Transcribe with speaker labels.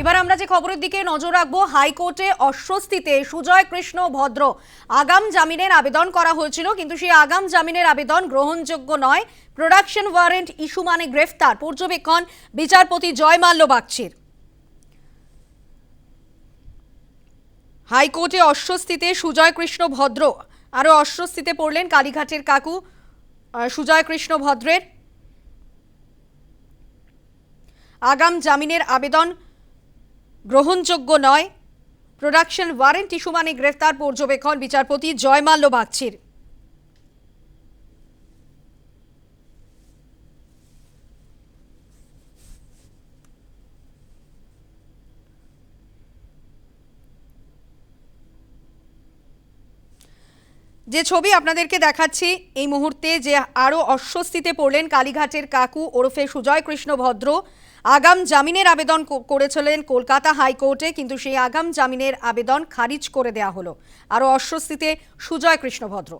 Speaker 1: এবার আমরা যে খবরের দিকে নজর রাখব, হাইকোর্টে অস্বস্তিতে সুজয় কৃষ্ণ ভদ্র। আগাম জামিনের আবেদন করা হয়েছিল, কিন্তু সেই আগাম জামিনের আবেদন গ্রহণযোগ্য নয়। প্রোডাকশন ওয়ারেন্ট ইস্যু মানে গ্রেফতার। পর্যবেক্ষণ, বিচারপতি জয় মাল্য বাগচির। হাইকোর্টে অস্বস্তিতে সুজয় কৃষ্ণ ভদ্র। আরও অস্বস্তিতে পড়লেন কালীঘাটের কাকু সুজয় কৃষ্ণ ভদ্রের। আগাম জামিনের আবেদন গ্রহণযোগ্য নয়। প্রোডাকশন ওয়ারেন্ট ইস্যু মানে গ্রেফতার পর্যবেক্ষণ বিচারপতি জয়মাল্য বাগচির। যে ছবি আপনাদেরকে দেখাচ্ছি, এই মুহূর্তে যে আরও অস্বস্তিতে পড়লেন কালীঘাটের কাকু ওরফে সুজয় কৃষ্ণ ভদ্র আগাম জামিনের আবেদন করেছিলেন কলকাতা হাইকোর্টে, কিন্তু সেই আগাম জামিনের আবেদন খারিজ করে দেয়া হলো। আরও অস্বস্তিতে সুজয় কৃষ্ণ ভদ্র